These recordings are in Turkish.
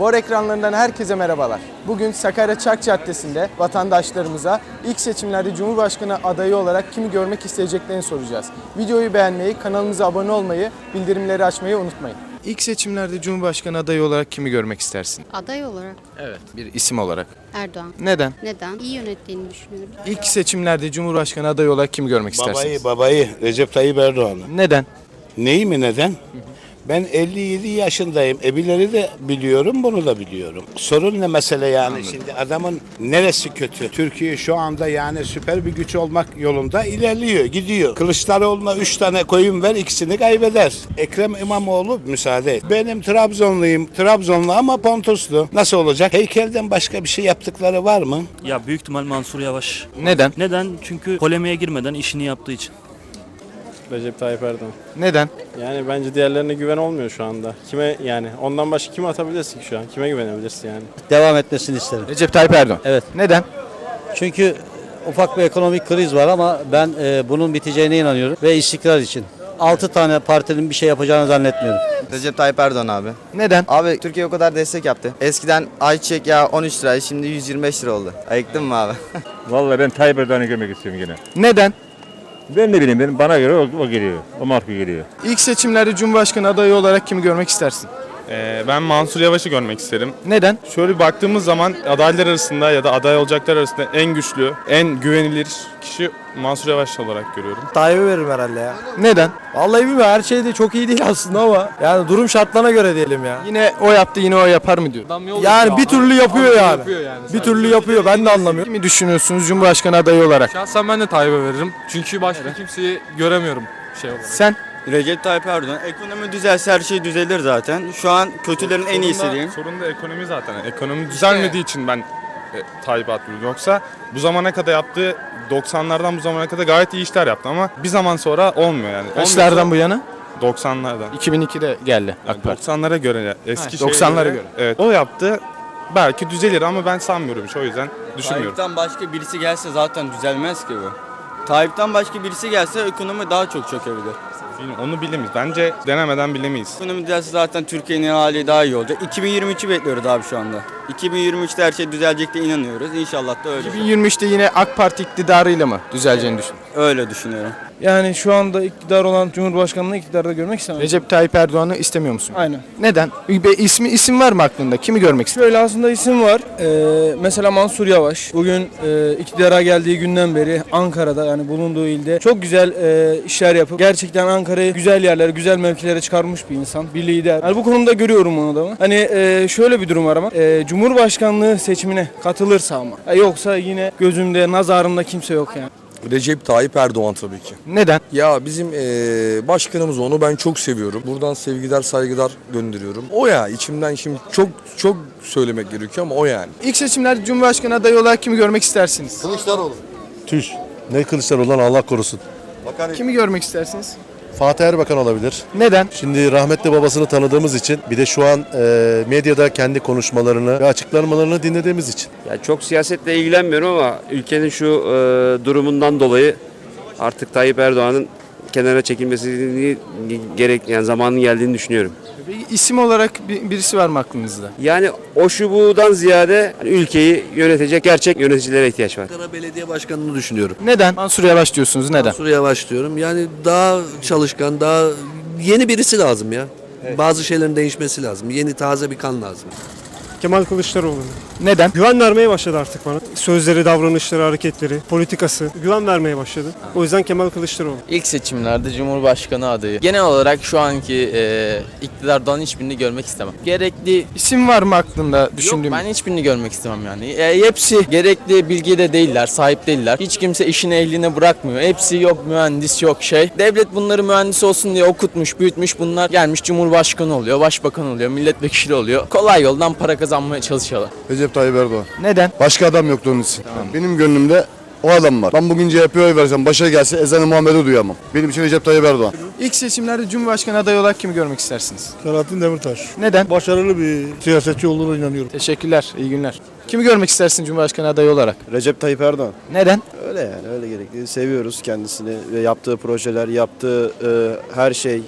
Bor ekranlarından herkese merhabalar. Bugün Sakarya Çark Caddesi'nde vatandaşlarımıza ilk seçimlerde Cumhurbaşkanı adayı olarak kimi görmek isteyeceklerini soracağız. Videoyu beğenmeyi, kanalımıza abone olmayı, bildirimleri açmayı unutmayın. İlk seçimlerde Cumhurbaşkanı adayı olarak kimi görmek istersin? Aday olarak Evet. Bir isim olarak. Erdoğan. Neden? Neden? İyi yönettiğini düşünüyorum. İlk seçimlerde Cumhurbaşkanı adayı olarak kimi görmek istersiniz? Babayı, babayı Recep Tayyip Erdoğan'ı. Neden? Neyi mi neden? Ben 57 yaşındayım. Ebileri de biliyorum, bunu da biliyorum. Sorun ne mesele yani? Şimdi adamın neresi kötü? Türkiye şu anda yani süper bir güç olmak yolunda ilerliyor, gidiyor. Kılıçdaroğlu'na 3 tane koyun ver, ikisini kaybeder. Ekrem İmamoğlu müsaade et. Benim Trabzonluyum, Trabzonlu ama Pontoslu. Nasıl olacak? Heykelden başka bir şey yaptıkları var mı? Ya büyük ihtimal Mansur Yavaş. Neden? Neden? Çünkü polemiğe girmeden işini yaptığı için. Recep Tayyip Erdoğan. Neden? Yani bence diğerlerine güven olmuyor şu anda. Kime yani ondan başka kime atabilirsin ki şu an? Kime güvenebilirsin yani? devam etmesini isterim. Recep Tayyip Erdoğan. Evet. Neden? Çünkü ufak bir ekonomik kriz var ama ben e, bunun biteceğine inanıyorum ve istikrar için. 6 tane partinin bir şey yapacağını zannetmiyorum. Recep Tayyip Erdoğan abi. Neden? Abi Türkiye o kadar destek yaptı. Eskiden ayçiçek yağı 13 liraydı şimdi 125 lira oldu. Ayıktın mı abi? Vallahi ben Tayyip Erdoğan'ı görmek istiyorum yine. Neden? Ben ne bileyim benim bana göre o, o geliyor. O marka geliyor. İlk seçimlerde Cumhurbaşkanı adayı olarak kimi görmek istersin? Ee, ben Mansur Yavaş'ı görmek isterim. Neden? Şöyle baktığımız zaman adaylar arasında ya da aday olacaklar arasında en güçlü, en güvenilir kişi Mansur Yavaş olarak görüyorum. Tayyip'e veririm herhalde ya. Neden? Vallahi bilmiyorum her şey de çok iyi değil aslında ama yani durum şartlarına göre diyelim ya. Yine o yaptı yine o yapar mı diyor. Yani bir türlü yapıyor yani. Bir türlü yapıyor ben de anlamıyorum. Kimi düşünüyorsunuz Cumhurbaşkanı adayı olarak? Şahsen ben de Tayyip'e veririm. Çünkü başka kimseyi göremiyorum şey olarak. Sen? Recep Tayyip Erdoğan. Ekonomi düzelse her şey düzelir zaten. Şu an kötülerin en iyisi Sorun da- diyeyim. Sorun da ekonomi zaten. Ekonomi düzelmediği için ben e, Tayyip'e atmıyorum. Yoksa bu zamana kadar yaptığı 90'lardan bu zamana kadar gayet iyi işler yaptı ama bir zaman sonra olmuyor yani. Kaçlardan bu yana? 90'lardan. 2002'de geldi AK Parti. 90'lara göre eski Ha, şeye 90'lara göre. Evet. O yaptı. Belki düzelir ama ben sanmıyorum. O yüzden düşünmüyorum. Tayyip'ten başka birisi gelse zaten düzelmez ki bu. Tayyip'ten başka birisi gelse ekonomi daha çok çökebilir. Bilmiyorum, Onu bilemeyiz. Bence denemeden bilemeyiz. Ekonomi düzelse zaten Türkiye'nin hali daha iyi olacak. 2023'ü bekliyoruz abi şu anda. 2023'te her şey düzelecek de inanıyoruz. İnşallah da öyle. 2023'te yine AK Parti iktidarıyla mı düzeleceğini düşün? Öyle düşünüyorum. Yani şu anda iktidar olan Cumhurbaşkanı'nı iktidarda görmek istemem. Recep Tayyip Erdoğan'ı istemiyor musun? Aynen. Neden? Bir ismi isim var mı aklında? Kimi görmek istiyorsun? Şöyle aslında isim var. Ee, mesela Mansur Yavaş. Bugün e, iktidara geldiği günden beri Ankara'da yani bulunduğu ilde çok güzel e, işler yapıp gerçekten Ankara'yı güzel yerlere, güzel mevkilere çıkarmış bir insan. Bir lider. Yani bu konuda görüyorum onu da. Hani e, şöyle bir durum var ama e, Cumhurbaşkanlığı seçimine katılırsa ama. Ya yoksa yine gözümde, nazarımda kimse yok yani. Recep Tayyip Erdoğan tabii ki. Neden? Ya bizim eee, başkanımız onu ben çok seviyorum. Buradan sevgiler saygılar gönderiyorum. O ya içimden şimdi çok çok söylemek gerekiyor ama o yani. İlk seçimlerde Cumhurbaşkanı adayı olarak kimi görmek istersiniz? Kılıçdaroğlu. Tüş. Ne Kılıçdaroğlu'ndan Allah korusun. Kimi görmek istersiniz? Fatih Erbakan olabilir. Neden? Şimdi rahmetli babasını tanıdığımız için bir de şu an e, medyada kendi konuşmalarını ve açıklamalarını dinlediğimiz için. Ya çok siyasetle ilgilenmiyorum ama ülkenin şu e, durumundan dolayı artık Tayyip Erdoğan'ın kenara çekilmesini gerek yani zamanın geldiğini düşünüyorum. Bir isim olarak bir- birisi var mı aklınızda? Yani o şu budan ziyade hani ülkeyi yönetecek gerçek yöneticilere ihtiyaç var. Ankara Belediye Başkanı'nı düşünüyorum. Neden? Mansur Yavaş diyorsunuz. Neden? Mansur Yavaş diyorum. Yani daha çalışkan, daha yeni birisi lazım ya. Bazı şeylerin değişmesi lazım. Yeni taze bir kan lazım. Kemal Kılıçdaroğlu. Neden? Güven vermeye başladı artık bana. Sözleri, davranışları, hareketleri, politikası güven vermeye başladı. O yüzden Kemal Kılıçdaroğlu. İlk seçimlerde Cumhurbaşkanı adayı. Genel olarak şu anki e, iktidardan hiçbirini görmek istemem. Gerekli İsim var mı aklında düşündüğüm? Yok ben hiçbirini görmek istemem yani. E, hepsi gerekli bilgide değiller, sahip değiller. Hiç kimse işini ehline bırakmıyor. Hepsi yok mühendis yok şey. Devlet bunları mühendis olsun diye okutmuş, büyütmüş. Bunlar gelmiş cumhurbaşkanı oluyor, başbakan oluyor, milletvekili oluyor. Kolay yoldan para kazanmaya çalışıyorlar. Recep Tayyip Erdoğan. Neden? Başka adam yoktu onun için. Benim gönlümde o adam var. Ben bugün CHP'ye oy versem başa gelse ezanı Muhammed'i duyamam. Benim için Recep Tayyip Erdoğan. İlk seçimlerde Cumhurbaşkanı adayı olarak kimi görmek istersiniz? Selahattin Demirtaş. Neden? Başarılı bir siyasetçi olduğuna inanıyorum. Teşekkürler, iyi günler. Kimi görmek istersin Cumhurbaşkanı adayı olarak? Recep Tayyip Erdoğan. Neden? Öyle yani öyle gerekli. Seviyoruz kendisini ve yaptığı projeler, yaptığı e, her şey.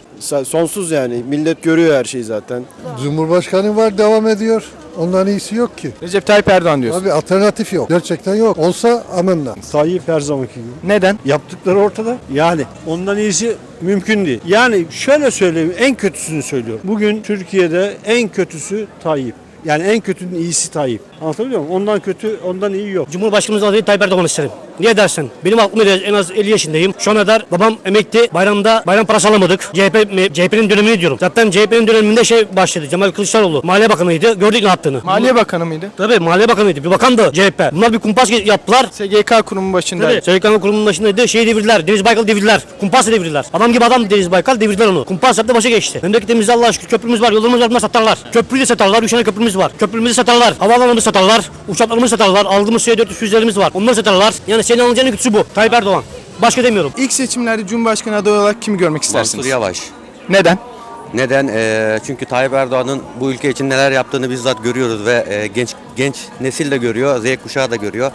Sonsuz yani. Millet görüyor her şeyi zaten. Cumhurbaşkanı var devam ediyor. Ondan iyisi yok ki. Recep Tayyip Erdoğan diyorsun. Abi alternatif yok. Gerçekten yok. Olsa amenna. Tayyip her zamanki gibi. Neden? Yaptıkları ortada. Yani ondan iyisi mümkün değil. Yani şöyle söyleyeyim en kötüsünü söylüyorum. Bugün Türkiye'de en kötüsü Tayyip. Yani en kötünün iyisi Tayyip. Anlatabiliyor muyum? Ondan kötü, ondan iyi yok. Cumhurbaşkanımız adayı Tayyip Erdoğan isterim. Niye dersin? Benim aklım eriyor. en az 50 yaşındayım. Şu ana kadar babam emekli. Bayramda bayram parası alamadık. CHP, CHP'nin dönemini diyorum. Zaten CHP'nin döneminde şey başladı. Cemal Kılıçdaroğlu. Maliye Bakanıydı. Gördük ne yaptığını. Maliye Bakanı mıydı? Tabii Maliye Bakanıydı. Bir bakandı CHP. Bunlar bir kumpas yaptılar. SGK kurumu başındaydı. Tabii. SGK'nın kurumunun başındaydı. Şeyi devirdiler. Deniz Baykal devirdiler. Kumpas devirdiler. Adam gibi adam Deniz Baykal devirdiler onu. Kumpas yaptı başa geçti. Memleketimizde Allah aşkına köprümüz var. Yollarımız var. Bunlar satarlar. Köprüyü de satarlar. Üç tane köprümüz var. Köprümüzü satarlar. Havaalanımızı satarlar. Uçaklarımızı satarlar. Aldığımız S-400 füzelerimiz var. Onları satarlar. Yani senin alacağın en kötüsü bu. Tayyip Erdoğan. Başka demiyorum. İlk seçimlerde Cumhurbaşkanı adayı olarak kimi görmek istersiniz? Yavaş. Neden? Neden? Ee, çünkü Tayyip Erdoğan'ın bu ülke için neler yaptığını bizzat görüyoruz ve e, genç genç nesil de görüyor, Z kuşağı da görüyor.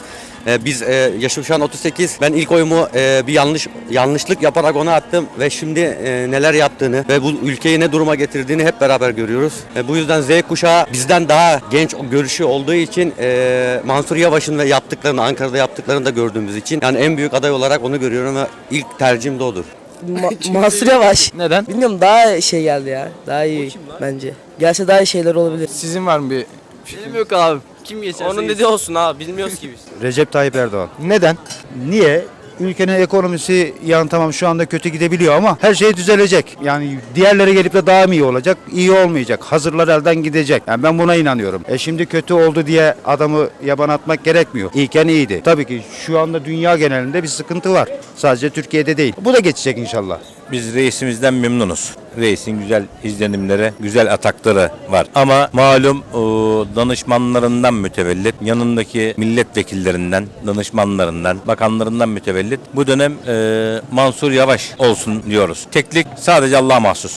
Ee, biz e, yaşım şu an 38. Ben ilk oyumu e, bir yanlış yanlışlık yaparak ona attım ve şimdi e, neler yaptığını ve bu ülkeyi ne duruma getirdiğini hep beraber görüyoruz. E, bu yüzden Z kuşağı bizden daha genç görüşü olduğu için e, Mansur Yavaş'ın ve yaptıklarını Ankara'da yaptıklarını da gördüğümüz için yani en büyük aday olarak onu görüyorum ve ilk tercihim de odur. Mansur Yavaş. Neden? Bilmiyorum daha şey geldi ya. Daha iyi bence. Gelse daha iyi şeyler olabilir. Sizin var mı bir Benim yok abi. Kim geçerse Onun dediği olsun abi. Bilmiyoruz ki biz. Recep Tayyip Erdoğan. neden? Niye? Ülkenin ekonomisi yani tamam şu anda kötü gidebiliyor ama her şey düzelecek. Yani diğerleri gelip de daha mı iyi olacak? İyi olmayacak. Hazırlar elden gidecek. Yani ben buna inanıyorum. E şimdi kötü oldu diye adamı yaban atmak gerekmiyor. İyiyken iyiydi. Tabii ki şu anda dünya genelinde bir sıkıntı var. Sadece Türkiye'de değil. Bu da geçecek inşallah. Biz reisimizden memnunuz. Reisin güzel izlenimleri, güzel atakları var. Ama malum danışmanlarından mütevellit, yanındaki milletvekillerinden, danışmanlarından, bakanlarından mütevellit bu dönem e, Mansur Yavaş olsun diyoruz. Teklik sadece Allah'a mahsus.